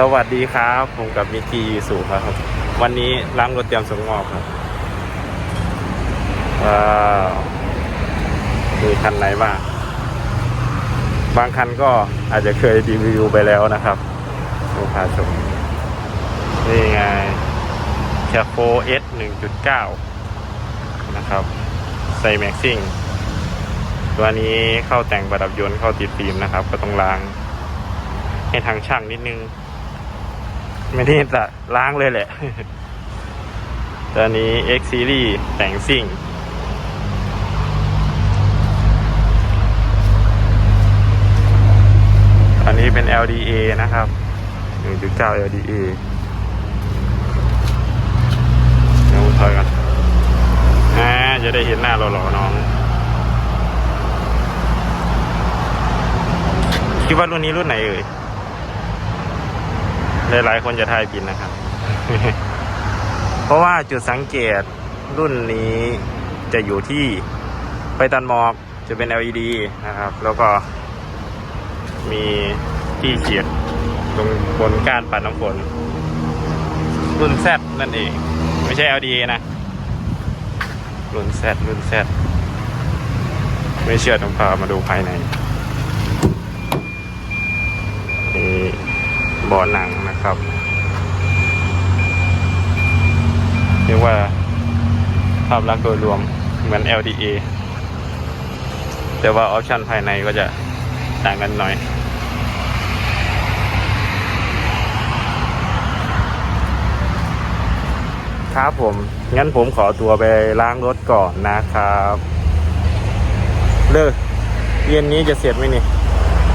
สวัสดีครับ ผมกับมิกกี้ยูสุครับ วันนี้ล้างรถเตรียมสงอบครับว้าวมีคันไหนบ้างบางคันก็อาจจะเคยรีวิวไปแล้วนะครับดูพาชมนี่ไงแคโฟเอสหนึ่งจุดเก้านะครับ ใส่แม็กซิ่ง ตัวนี้เข้าแต่งประดับยนต์เข้าติดฟิล์มนะครับ ก็ต้องล้างให้ทางช่างนิดนึง ไม่ได้จะล้างเลยแหละตัวนี้ X Series แต่งซิ่ง อันนี้เป็น LDA นะครับ 1.9 LDA เดี๋ยวถอยกันอ่าจะได้เห็นหน้าหล่อๆน้อง คิดว่ารุ่นนี้รุ่นไหนเอ่ย หลายๆคนจะทายผิดนะครับ เพราะว่าจุดสังเกตรุ่นนี้จะอยู่ที่ไฟตันหมอกจะเป็น LED นะครับ แล้วก็มีที่เขียนตรงบนก้านปัดน้ำฝนรุ่น Z นั่นเอง ไม่ใช่ LD นะ รุ่น Z รุ่น Z ไม่เชื่อต้องพามาดูภายในนี่เบ่อหนังนะครับ เรียกว่าภาพลักษณ์โดยรวมเหมือน LDA แต่ว่าออปชันภายในก็จะต่างกันหน่อยครับผม งั้นผมขอตัวไปล้างรถก่อนนะครับเลิกเย็นนี้จะเสร็จไหมนี่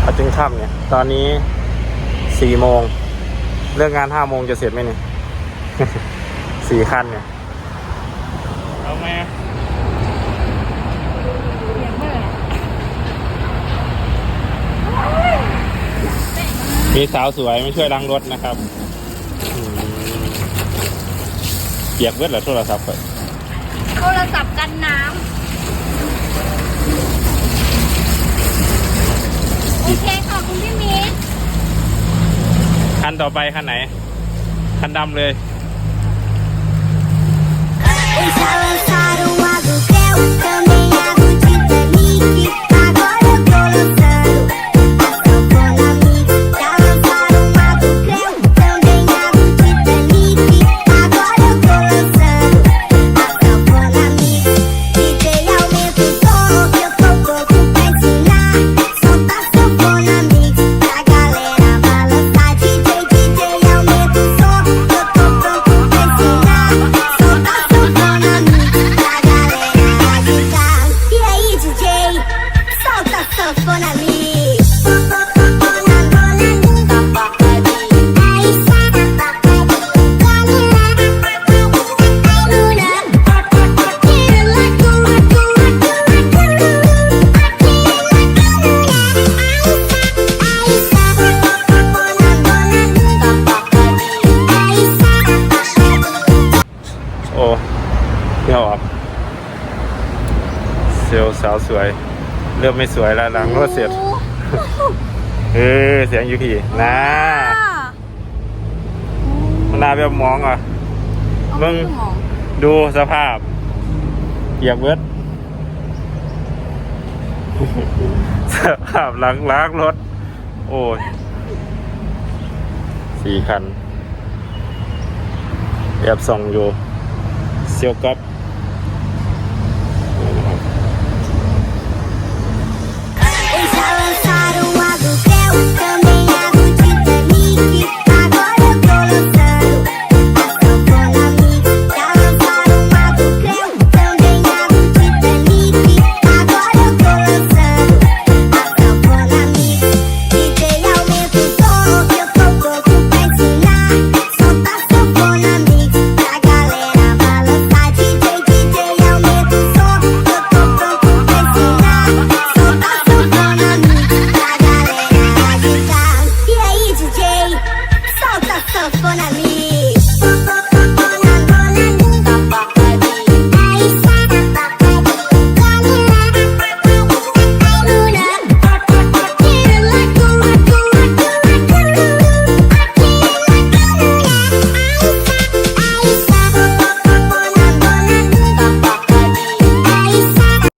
เอาถึงค่ำเนี่ย ตอนนี้สี่โมง เลิกงานห้าโมงจะเสร็จไหมเนี่ย สี่คันเนี่ยเอาไหมมีสาวสวยมาช่วยล้างรถนะครับอืมเปียกเวทเหรอโทรศัพท์ไปโทรศัพท์กันน้ำโอเคขอบคุณพี่มิกคันต่อไปคันไหน คันดำเลย สาวสวย เริ่มไม่สวยแล้วหลังรถเสร็จเออเสียงอยู่พี่นะมันนาแบบมองอะมึงดูสภาพเหยียบเบิดสภาพหลังล้างรถ โอ้ยสี่คันแอบส่องอยู่เซียวก๊อ